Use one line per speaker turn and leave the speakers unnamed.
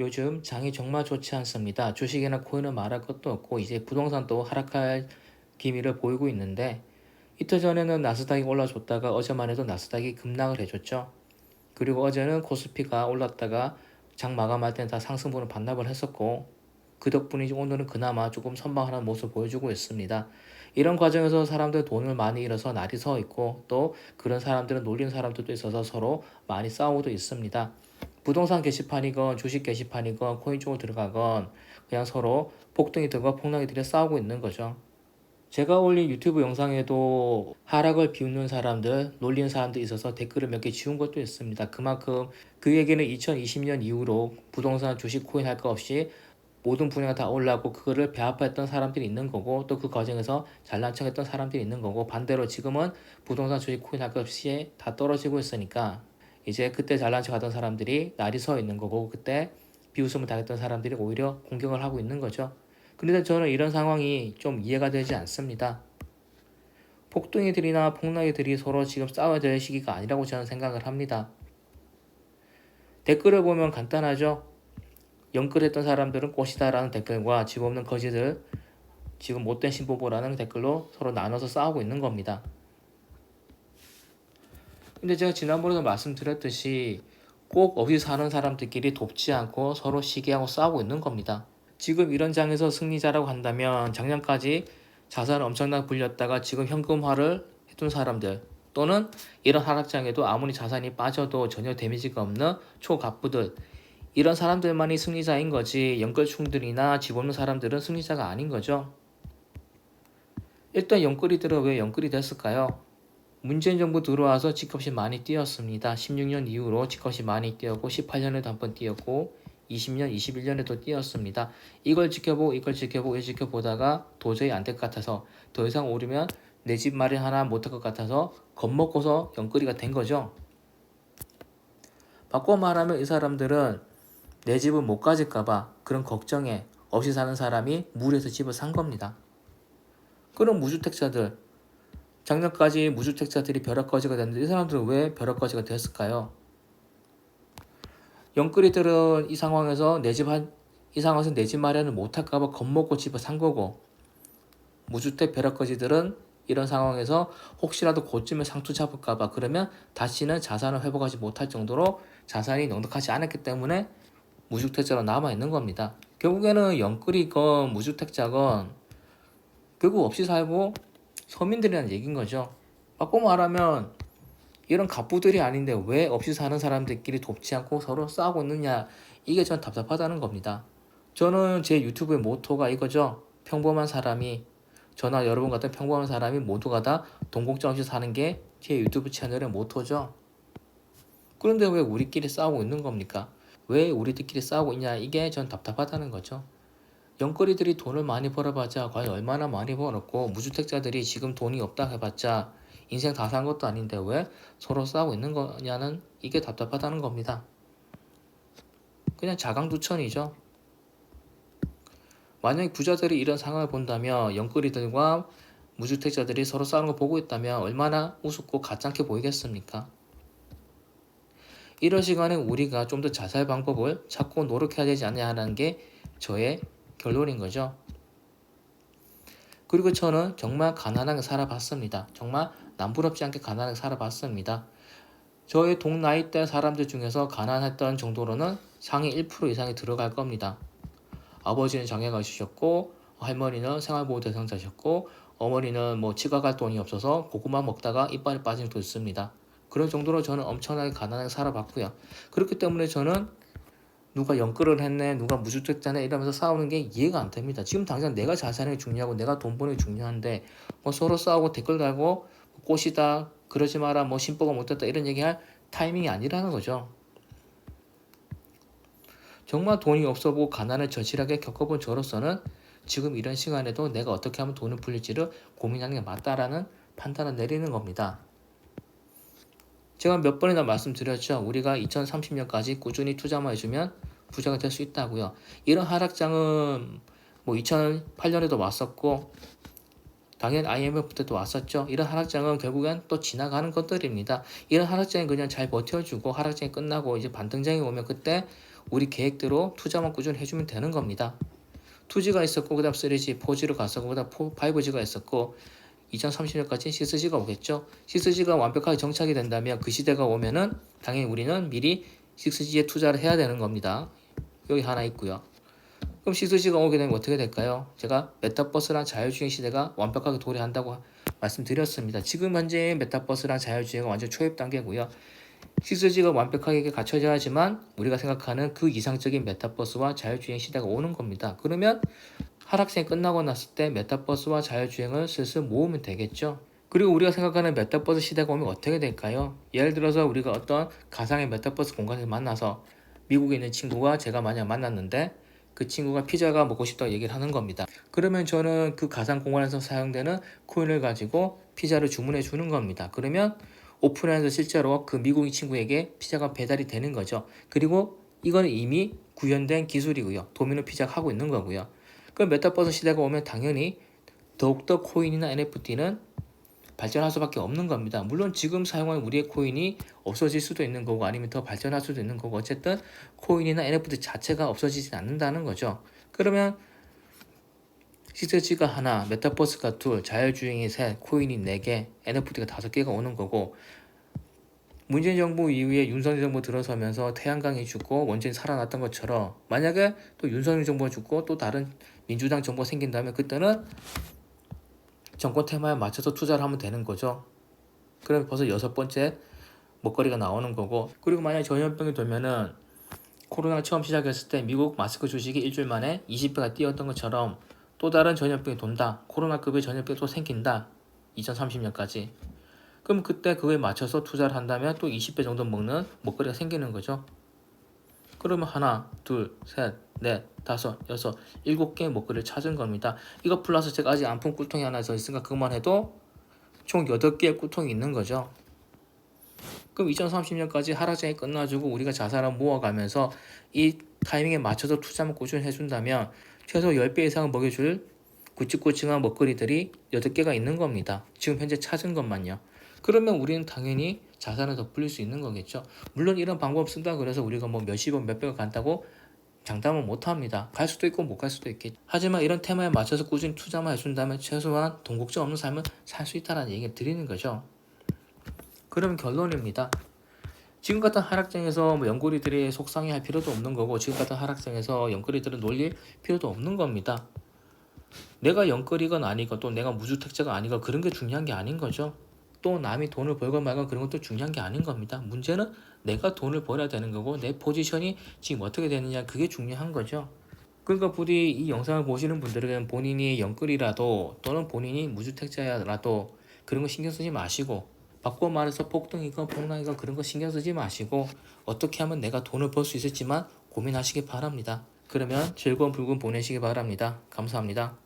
요즘 장이 정말 좋지 않습니다. 주식이나 코인은 말할 것도 없고 이제 부동산도 하락할 기미를 보이고 있는데 이틀 전에는 나스닥이 올라줬다가 어제만 해도 나스닥이 급락을 해줬죠. 그리고 어제는 코스피가 올랐다가 장 마감할 때는 다 상승분을 반납을 했었고 그 덕분에 오늘은 그나마 조금 선방하는 모습을 보여주고 있습니다. 이런 과정에서 사람들 돈을 많이 잃어서 날이 서 있고 또 그런 사람들은 놀리는 사람들도 있어서 서로 많이 싸우고도 있습니다. 부동산 게시판이건 주식 게시판이건 코인 쪽으로 들어가건 그냥 서로 폭등이들과 폭락이들이 싸우고 있는 거죠. 제가 올린 유튜브 영상에도 하락을 비웃는 사람들, 놀리는 사람들 있어서 댓글을 몇 개 지운 것도 있습니다. 그만큼 그 얘기는 2020년 이후로 부동산, 주식, 코인 할거 없이 모든 분야가 다 올라고 그거를 배아파했던 사람들이 있는 거고 또 그 과정에서 잘난 척했던 사람들이 있는 거고 반대로 지금은 부동산, 주식, 코인 할거 없이 다 떨어지고 있으니까 이제 그때 잘난 척 하던 사람들이 날이 서 있는 거고 그때 비웃음을 당했던 사람들이 오히려 공격을 하고 있는 거죠. 근데 저는 이런 상황이 좀 이해가 되지 않습니다. 폭등이들이나 폭락이들이 서로 지금 싸워야 될 시기가 아니라고 저는 생각을 합니다. 댓글을 보면 간단하죠. 영끌했던 사람들은 꽃이다라는 댓글과 집 없는 거지들 지금 못된 신보보라는 댓글로 서로 나눠서 싸우고 있는 겁니다. 근데 제가 지난번에도 말씀드렸듯이 꼭 없이 사는 사람들끼리 돕지 않고 서로 시기하고 싸우고 있는 겁니다. 지금 이런 장에서 승리자라고 한다면 작년까지 자산을 엄청나게 불렸다가 지금 현금화를 해둔 사람들 또는 이런 하락장에도 아무리 자산이 빠져도 전혀 데미지가 없는 초갑부들 이런 사람들만이 승리자인 거지 연끌충들이나 집 없는 사람들은 승리자가 아닌 거죠. 일단 연끌이들은 왜 연끌이 됐을까요? 문재인 정부 들어와서 집값이 많이 뛰었습니다. 16년 이후로 집값이 많이 뛰었고 18년에도 한 번 뛰었고 20년, 21년에도 뛰었습니다. 이걸 지켜보고 이걸 지켜보고 이걸 지켜보다가 도저히 안 될 것 같아서 더 이상 오르면 내 집 마련 하나 못할 것 같아서 겁먹고서 연끌이가 된 거죠. 바꿔 말하면 이 사람들은 내 집을 못 가질까봐 그런 걱정에 없이 사는 사람이 무리해서 집을 산 겁니다. 그럼 무주택자들 작년까지 무주택자들이 벼락거지가 됐는데 이 사람들은 왜 벼락거지가 됐을까요? 영끌이들은 이 상황에서 내 집 한 이 상황에서 내 집 마련을 못할까봐 겁먹고 집을 산 거고 무주택 벼락거지들은 이런 상황에서 혹시라도 고쯤에 상투 잡을까봐 그러면 다시는 자산을 회복하지 못할 정도로 자산이 넉넉하지 않았기 때문에 무주택자로 남아 있는 겁니다. 결국에는 영끌이건 무주택자건 결국 없이 살고 서민들이라는 얘기인 거죠. 바꿔 말하면 이런 갑부들이 아닌데 왜 없이 사는 사람들끼리 돕지 않고 서로 싸우고 있느냐 이게 전 답답하다는 겁니다. 저는 제 유튜브의 모토가 이거죠. 평범한 사람이 저나 여러분 같은 평범한 사람이 모두가 다 동공점 없이 사는 게 제 유튜브 채널의 모토죠. 그런데 왜 우리끼리 싸우고 있는 겁니까? 왜 우리들끼리 싸우고 있냐 이게 전 답답하다는 거죠. 영거리들이 돈을 많이 벌어봤자 과연 얼마나 많이 벌었고 무주택자들이 지금 돈이 없다 해봤자 인생 다 산 것도 아닌데 왜 서로 싸우고 있는 거냐는 이게 답답하다는 겁니다. 그냥 자강두천이죠. 만약에 부자들이 이런 상황을 본다면 영끌이들과 무주택자들이 서로 싸우는 거 보고 있다면 얼마나 우습고 가짠게 보이겠습니까? 이런 시간에 우리가 좀 더 자살 방법을 찾고 노력해야 되지 않냐 하는 게 저의 결론인 거죠. 그리고 저는 정말 가난하게 살아봤습니다. 정말 남부럽지 않게 가난하게 살아봤습니다. 저의 동 나이대 사람들 중에서 가난했던 정도로는 상위 1% 이상이 들어갈 겁니다. 아버지는 장애가 있으셨고 할머니는 생활보호 대상자셨고 어머니는 뭐 치과 갈 돈이 없어서 고구마 먹다가 이빨이 빠진 것도 있습니다. 그런 정도로 저는 엄청나게 가난하게 살아봤고요. 그렇기 때문에 저는 누가 연끌을 했네, 누가 무주택자네 이러면서 싸우는 게 이해가 안 됩니다. 지금 당장 내가 잘 사는 게 중요하고 내가 돈 버는 게 중요한데 뭐 서로 싸우고 댓글 달고 꽃이다, 그러지 마라, 뭐 신보가 못됐다 이런 얘기할 타이밍이 아니라는 거죠. 정말 돈이 없어 보고 가난을 절실하게 겪어본 저로서는 지금 이런 시간에도 내가 어떻게 하면 돈을 불릴지를 고민하는 게 맞다라는 판단을 내리는 겁니다. 제가 몇 번이나 말씀드렸죠. 우리가 2030년까지 꾸준히 투자만 해주면 부자가 될 수 있다고요. 이런 하락장은 뭐 2008년에도 왔었고 당연 IMF 때도 왔었죠. 이런 하락장은 결국엔 또 지나가는 것들입니다. 이런 하락장이 그냥 잘 버텨주고 하락장이 끝나고 이제 반등장이 오면 그때 우리 계획대로 투자만 꾸준히 해주면 되는 겁니다. 2G가 있었고 그다음 3G, 4G로 갔었고 그다음 5G가 있었고 2030년까지 C4G가 오겠죠. C4G가 완벽하게 정착이 된다면 그 시대가 오면은 당연히 우리는 미리 6G에 투자를 해야 되는 겁니다. 여기 하나 있고요. 그럼 C4G가 오게 되면 어떻게 될까요? 제가 메타버스랑 자율주행 시대가 완벽하게 도래한다고 말씀드렸습니다. 지금 현재 메타버스랑 자율주행은 완전 초입 단계고요. C4G가 완벽하게 갖춰져야지만 우리가 생각하는 그 이상적인 메타버스와 자율주행 시대가 오는 겁니다. 그러면 하락세이 끝나고 났을 때 메타버스와 자율주행을 슬슬 모으면 되겠죠. 그리고 우리가 생각하는 메타버스 시대가 오면 어떻게 될까요? 예를 들어서 우리가 어떤 가상의 메타버스 공간에서 만나서 미국에 있는 친구가 제가 만약 만났는데 그 친구가 피자가 먹고 싶다고 얘기를 하는 겁니다. 그러면 저는 그 가상 공간에서 사용되는 코인을 가지고 피자를 주문해 주는 겁니다. 그러면 오프라인에서 실제로 그 미국인 친구에게 피자가 배달이 되는 거죠. 그리고 이거는 이미 구현된 기술이고요. 도미노 피자가 하고 있는 거고요. 그 메타버스 시대가 오면 당연히 더욱더 코인이나 NFT는 발전할 수밖에 없는 겁니다. 물론 지금 사용하는 우리의 코인이 없어질 수도 있는 거고 아니면 더 발전할 수도 있는 거고 어쨌든 코인이나 NFT 자체가 없어지진 않는다는 거죠. 그러면 시스지가 하나, 메타버스가 둘, 자율주행이 셋, 코인이 네 개, NFT가 다섯 개가 오는 거고 문재인 정부 이후에 윤석열 정부 들어서면서 태양광이 죽고 원전이 살아났던 것처럼 만약에 또 윤석열 정부가 죽고 또 다른 민주당 정부가 생긴다면 그때는 정권 테마에 맞춰서 투자를 하면 되는 거죠. 그러면 벌써 여섯 번째 먹거리가 나오는 거고 그리고 만약에 전염병이 되면은 코로나 처음 시작했을 때 미국 마스크 주식이 일주일 만에 20배가 뛰었던 것처럼 또 다른 전염병이 돈다. 코로나급의 전염병이 또 생긴다. 2030년까지. 그럼 그때 그거에 맞춰서 투자를 한다면 또 20배 정도 먹는 먹거리가 생기는 거죠. 그러면 하나, 둘, 셋, 넷, 다섯, 여섯, 일곱 개의 먹거리를 찾은 겁니다. 이거 플러스 제가 아직 안 푼 꿀통이 하나 더 있으니까 그만 해도 총 여덟 개의 꿀통이 있는 거죠. 그럼 2030년까지 하락장이 끝나주고 우리가 자산을 모아가면서 이 타이밍에 맞춰서 투자만 꾸준히 해준다면 최소 10배 이상을 먹여줄 굵직굵직한 먹거리들이 8개가 있는 겁니다. 지금 현재 찾은 것만요. 그러면 우리는 당연히 자산을 더 불릴 수 있는 거겠죠. 물론 이런 방법 쓴다 그래서 우리가 뭐 몇십억 몇백억 간다고 장담은 못 합니다. 갈 수도 있고 못 갈 수도 있겠죠. 하지만 이런 테마에 맞춰서 꾸준히 투자만 해준다면 최소한 돈 걱정 없는 삶을 살 수 있다는 얘기를 드리는 거죠. 그러면 결론입니다. 지금 같은 하락장에서 뭐 연구리들이 속상해할 필요도 없는 거고 지금 같은 하락장에서 연구리들은 놀릴 필요도 없는 겁니다. 내가 연거리건 아니건 또 내가 무주택자가 아니건 그런 게 중요한 게 아닌 거죠. 또 남이 돈을 벌건 말건 그런 것도 중요한 게 아닌 겁니다. 문제는 내가 돈을 벌어야 되는 거고 내 포지션이 지금 어떻게 되느냐 그게 중요한 거죠. 그러니까 부디 이 영상을 보시는 분들은 본인이 연끌이라도 또는 본인이 무주택자라도 그런 거 신경 쓰지 마시고 바꿔 말해서 폭등이건 폭락이건 그런 거 신경 쓰지 마시고 어떻게 하면 내가 돈을 벌 수 있을지만 고민하시기 바랍니다. 그러면 즐거운 불금 보내시기 바랍니다. 감사합니다.